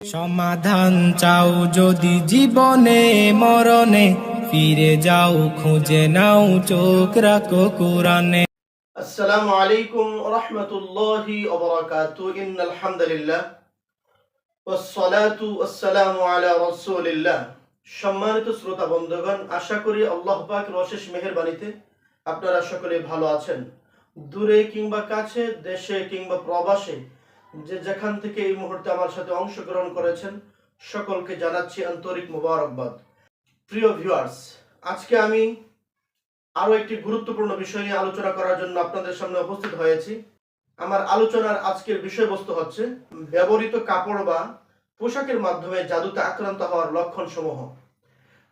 সমাধান চাও যদি জীবনে মরণে ফিরে যাও খুঁজে নাও চোখ রাখো কোরআনে السلام عليكم ورحمة الله وبركاته إن الحمد لله والصلاة والسلام على رسول الله সম্মানিত শ্রোতা বন্ধুগণ আশা করি আল্লাহ পাকের অশেষ মেহেরবানিতে আপনারা সকলে ভালো আছেন দূরে কিংবা কাছে দেশে কিংবা প্রবাসে যে যেখান থেকে এই মুহূর্তে আমার সাথে অংশগ্রহণ করেছেন, সকলকে জানাচ্ছি আন্তরিক মোবারকবাদ। প্রিয় ভিউয়ার্স আজকে আমি আরও একটি গুরুত্বপূর্ণ বিষয় নিয়ে আলোচনা করার জন্য আপনাদের সামনে উপস্থিত হয়েছি। আমার আলোচনার আজকের বিষয়বস্তু হচ্ছে ব্যবহৃত কাপড় বা পোশাকের মাধ্যমে জাদুতে আক্রান্ত হওয়ার লক্ষণ সমূহ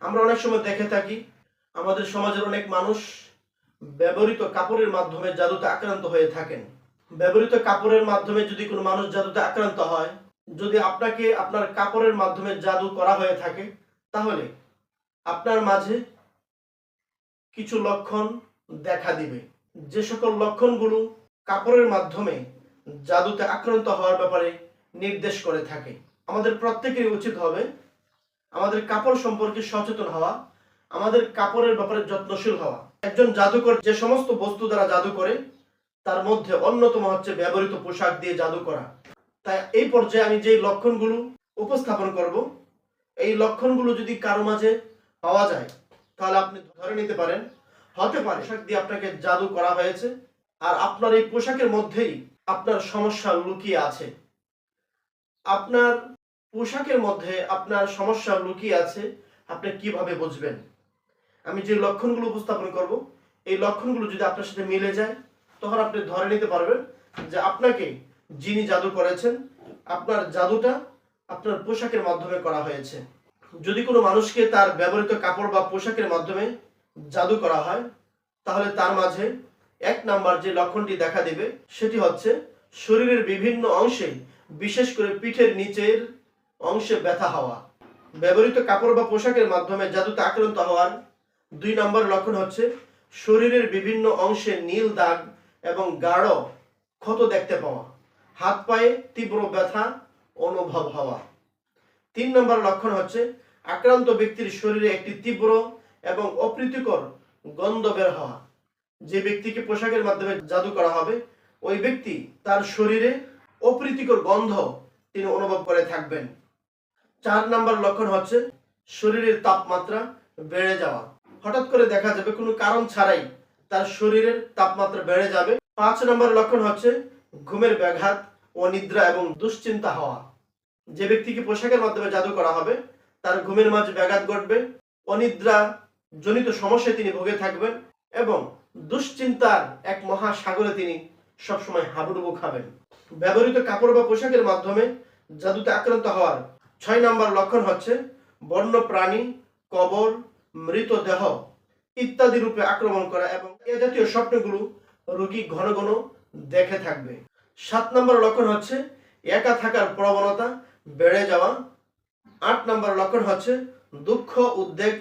আমরা অনেক সময় দেখে থাকি, আমাদের সমাজের অনেক মানুষ ব্যবহৃত কাপড়ের মাধ্যমে জাদুতে আক্রান্ত হয়ে থাকেন। ব্যবহৃত কাপড়ের মাধ্যমে যদি কোনো মানুষ জাদুতে আক্রান্ত হয়, যদি আপনাকে আপনার কাপড়ের মাধ্যমে জাদু করা হয়ে থাকে, তাহলে আপনার মাঝে কিছু লক্ষণ দেখা দিবে। যে সকল লক্ষণগুলো কাপড়ের মাধ্যমে জাদুতে আক্রান্ত হওয়ার ব্যাপারে নির্দেশ করে থাকে। আমাদের প্রত্যেকেরই উচিত হবে আমাদের কাপড় সম্পর্কে সচেতন হওয়া, আমাদের কাপড়ের ব্যাপারে যত্নশীল হওয়া। একজন জাদুকর যে সমস্ত বস্তু দ্বারা জাদু করে তার মধ্যে অন্যতম হচ্ছে ব্যবহৃত পোশাক দিয়ে জাদু করা। তাই এই পর্যায়ে আমি যে লক্ষণগুলো উপস্থাপন করব, এই লক্ষণগুলো যদি কারও মাঝে পাওয়া যায়, তাহলে আপনি ধরে নিতে পারেন, হতে পারে পোশাক দিয়ে আপনাকে জাদু করা হয়েছে, আর আপনার এই পোশাকের মধ্যেই আপনার সমস্যা লুকিয়ে আছে। আপনার পোশাকের মধ্যে আপনার সমস্যা লুকিয়ে আছে, আপনি কীভাবে বুঝবেন? আমি যে লক্ষণগুলো উপস্থাপন করব, এই লক্ষণগুলো যদি আপনার সাথে মিলে যায় তখন আপনি ধরে নিতে পারবেন যে আপনাকে যিনি জাদু করেছেন, আপনার জাদুটা আপনার পোশাকের মাধ্যমে করা হয়েছে। যদি কোনো মানুষকে তার ব্যবহৃত কাপড় বা পোশাকের মাধ্যমে জাদু করা হয়, তাহলে তার মাঝে এক নাম্বার যে লক্ষণটি দেখা দেবে, সেটি হচ্ছে শরীরের বিভিন্ন অংশে, বিশেষ করে পিঠের নিচের অংশে ব্যথা হওয়া। ব্যবহৃত কাপড় বা পোশাকের মাধ্যমে জাদুতে আক্রান্ত হওয়ার দুই নম্বর লক্ষণ হচ্ছে শরীরের বিভিন্ন অংশে নীল দাগ এবং গাঢ় ক্ষত দেখতে পাওয়া। হাত পায়ে তীব্র ব্যথা, অনুভব হওয়া। তিন নম্বর লক্ষণ হচ্ছে আক্রান্ত ব্যক্তির শরীরে একটি তীব্র এবং অপ্রীতিকর গন্ধ বের হওয়া। যে ব্যক্তিকে পোশাকের মাধ্যমে জাদু করা হবে, ওই ব্যক্তি তার শরীরে অপ্রীতিকর গন্ধ তিনি অনুভব করে থাকবেন। চার নম্বর লক্ষণ হচ্ছে শরীরের তাপমাত্রা বেড়ে যাওয়া। হঠাৎ করে দেখা যাবে কোনো কারণ ছাড়াই তার শরীরের তাপমাত্রা বেড়ে যাবে। পাঁচ নম্বর লক্ষণ হচ্ছে ঘুমের ব্যাঘাত অনিদ্রা এবং দুশ্চিন্তা হওয়া। যে ব্যক্তিকে পোশাকের মাধ্যমে জাদু করা হবে, তার ঘুমের মাঝে ব্যাঘাত ঘটবে অনিদ্রা জনিত সমস্যায় তিনি ভোগে থাকবেন এবং দুশ্চিন্তার এক মহাসাগরে তিনি সবসময় হাবুডুবু খাবেন। ব্যবহৃত কাপড় বা পোশাকের মাধ্যমে জাদুতে আক্রান্ত হওয়ার ছয় নম্বর লক্ষণ হচ্ছে বন্য প্রাণী কবর, মৃতদেহ। ইত্যাদি রূপে আক্রমণ করা এবং এ জাতীয় স্বপ্নগুলো রোগী ঘন ঘন দেখে থাকবে। সাত নম্বর লক্ষণ হচ্ছে একা থাকার প্রবণতা বেড়ে যাওয়া। আট নম্বর লক্ষণ হচ্ছে দুঃখ, উদ্বেগ,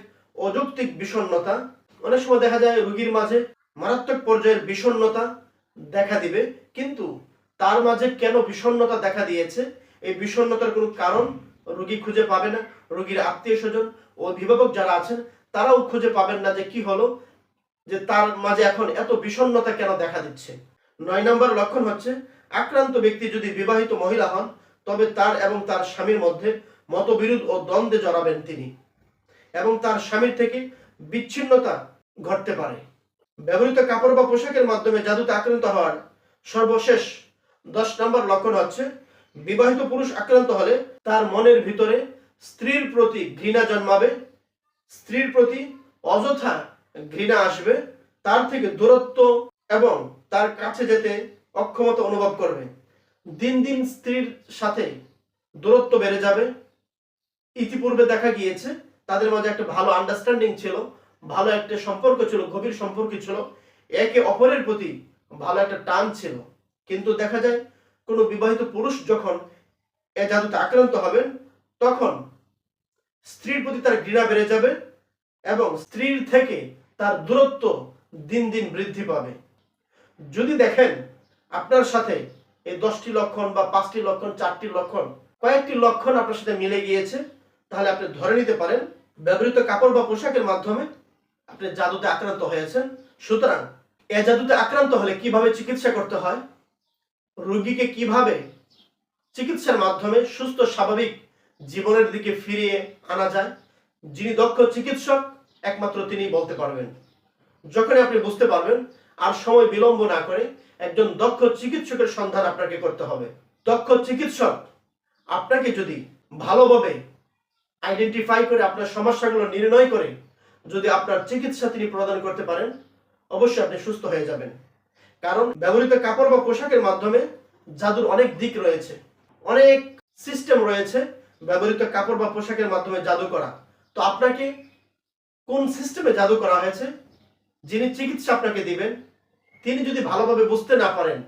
অযৌক্তিক বিষণ্ণতা। অনেক সময় দেখা যায় রোগীর মাঝে মারাত্মক পর্যায়ের বিষণ্ণতা দেখা দিবে, কিন্তু তার মাঝে কেন বিষণ্ণতা দেখা দিয়েছে? এই বিষণ্ণতার কোনো কারণ রোগী খুঁজে পাবে না। রোগীর আত্মীয় স্বজন অভিভাবক যারা আছেন তারাও খুঁজে পাবেন না যে কি হলো, যে তার মাঝে এখন এত বিষণ্ণতা কেন দেখা দিচ্ছে। নয় নম্বর লক্ষণ হচ্ছে, আক্রান্ত ব্যক্তি যদি বিবাহিত মহিলা হন, তবে তার এবং তার স্বামীর মধ্যে মতবিরোধ ও দ্বন্দ্বে জড়াবেন তিনি এবং তার স্বামীর থেকে বিচ্ছিন্নতা ঘটতে পারে। ব্যবহৃত কাপড় বা পোশাকের মাধ্যমে জাদুতে আক্রান্ত হওয়ার সর্বশেষ দশ নম্বর লক্ষণ হচ্ছে, বিবাহিত পুরুষ আক্রান্ত হলে তার মনের ভিতরে স্ত্রীর প্রতি ঘৃণা জন্মাবে স্ত্রীর প্রতি অযথা ঘৃণা আসবে, তার থেকে দূরত্ব এবং তার কাছে যেতে অক্ষমতা অনুভব করবে। দিন দিন স্ত্রীর সাথে দূরত্ব বেড়ে যাবে। ইতিপূর্বে দেখা গিয়েছে, তাদের মাঝে একটা ভালো আন্ডারস্ট্যান্ডিং ছিল, ভালো একটা সম্পর্ক ছিল, গভীর সম্পর্ক ছিল, একে অপরের প্রতি ভালো একটা টান ছিল। কিন্তু দেখা যায়, কোনো বিবাহিত পুরুষ যখন এ জাদুতে আক্রান্ত হবেন, তখন স্ত্রীর প্রতি তার ঘৃণা বেড়ে যাবে এবং স্ত্রীর থেকে তার দূরত্ব দিন দিন বৃদ্ধি পাবে। যদি দেখেন আপনার সাথে এই দশটি লক্ষণ বা পাঁচটি লক্ষণ, চারটি লক্ষণ, কয়েকটি লক্ষণ আপনার সাথে মিলে গিয়েছে, তাহলে আপনি ধরে নিতে পারেন ব্যবহৃত কাপড় বা পোশাকের মাধ্যমে আপনি জাদুতে আক্রান্ত হয়েছেন। সুতরাং এ জাদুতে আক্রান্ত হলে কীভাবে চিকিৎসা করতে হয়? রোগীকে কীভাবে চিকিৎসার মাধ্যমে সুস্থ, স্বাভাবিক জীবনের দিকে ফিরিয়ে আনা যায়। যিনি দক্ষ চিকিৎসক, একমাত্র তিনি বলতে পারবেন। যখনই আপনি বুঝতে পারবেন আর সময় বিলম্ব না করে একজন দক্ষ চিকিৎসকের সন্ধান আপনাকে করতে হবে। দক্ষ চিকিৎসক আপনাকে যদি ভালোভাবে আইডেন্টিফাই করে, আপনার সমস্যাগুলো নির্ণয় করে, যদি আপনার চিকিৎসা তিনি প্রদান করতে পারেন, অবশ্যই আপনি সুস্থ হয়ে যাবেন। কারণ ব্যবহৃত কাপড় বা পোশাকের মাধ্যমে জাদুর অনেক দিক রয়েছে। অনেক সিস্টেম রয়েছে ব্যবহৃত কাপড় বা পোশাকের মাধ্যমে জাদু করা। তো আপনাকে কোন সিস্টেমে জাদু করা হয়েছে? যিনি চিকিৎসা আপনাকে দিবেন, তিনি যদি ভালোভাবে বুঝতে না পারেন,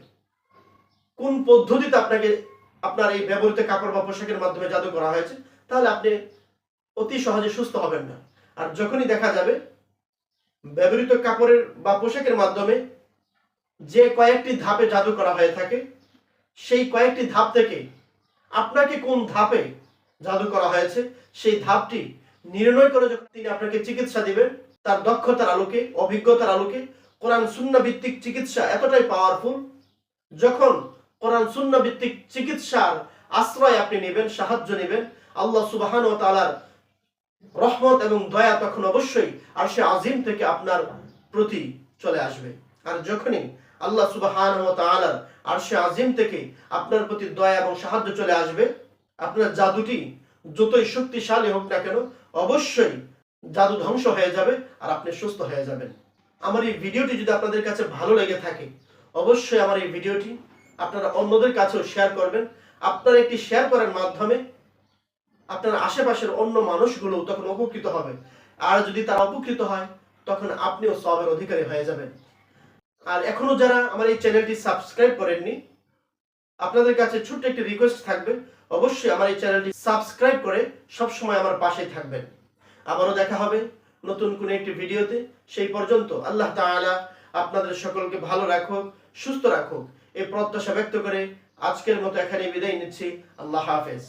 কোন পদ্ধতিতে আপনাকে আপনার এই ব্যবহৃত কাপড় বা পোশাকের মাধ্যমে জাদু করা হয়েছে, তাহলে আপনি অতি সহজে সুস্থ হবেন না। আর যখনই দেখা যাবে, ব্যবহৃত কাপড়ের বা পোশাকের মাধ্যমে যে কয়েকটি ধাপে জাদু করা হয়ে থাকে, সেই কয়েকটি ধাপ থেকে আপনাকে কোন ধাপে জাদু করা হয়েছে। সেই ধাপটি নির্ণয় করে যখন তিনি আপনাকে চিকিৎসা দিবেন, তার দক্ষতার আলোকে, অভিজ্ঞতার আলোকে কোরআন শূন্য ভিত্তিক চিকিৎসা এতটাই পাওয়ারফুল যখন কোরআন শূন্য ভিত্তিক চিকিৎসার আশ্রয় আপনি নেবেন, সাহায্য নেবেন, আল্লাহ সুবাহান ও তালার রহমত এবং দয়া তখন অবশ্যই আর সে আজিম থেকে আপনার প্রতি চলে আসবে। আর যখনই আল্লাহ সুবাহান ও তালার আর সে আজিম থেকে আপনার প্রতি দয়া এবং সাহায্য চলে আসবে আপনার জাদুটি যতই শক্তিশালী হোক না কেন, অবশ্যই জাদু ধ্বংস হয়ে যাবে আর আপনি সুস্থ হয়ে যাবেন। আমার এই ভিডিওটি যদি আপনাদের কাছে ভালো লেগে থাকে, অবশ্যই আমার এই ভিডিওটি আপনারা অন্যদের কাছেও শেয়ার করবেন। আপনার একটি শেয়ার করার মাধ্যমে আপনার আশেপাশের অন্য মানুষগুলো তখন উপকৃত হবে। আর যদি তারা উপকৃত হয়, তখন আপনিও সবের অধিকারী হয়ে যাবেন। আর এখনও যারা আমার এই চ্যানেলটি সাবস্ক্রাইব করেননি, আপনাদের কাছে ছোট্ট একটি রিকোয়েস্ট থাকবে অবশ্যই আমার এই চ্যানেলটি সাবস্ক্রাইব করে সবসময় আমার পাশে থাকবেন। আবারও দেখা হবে নতুন কোনো একটি ভিডিওতে। সেই পর্যন্ত আল্লাহ তাআলা আপনাদের সকলকে ভালো রাখুক, সুস্থ রাখুক। এই প্রত্যাশা ব্যক্ত করে আজকের মতো এখানে বিদায় নিচ্ছি। আল্লাহ হাফেজ।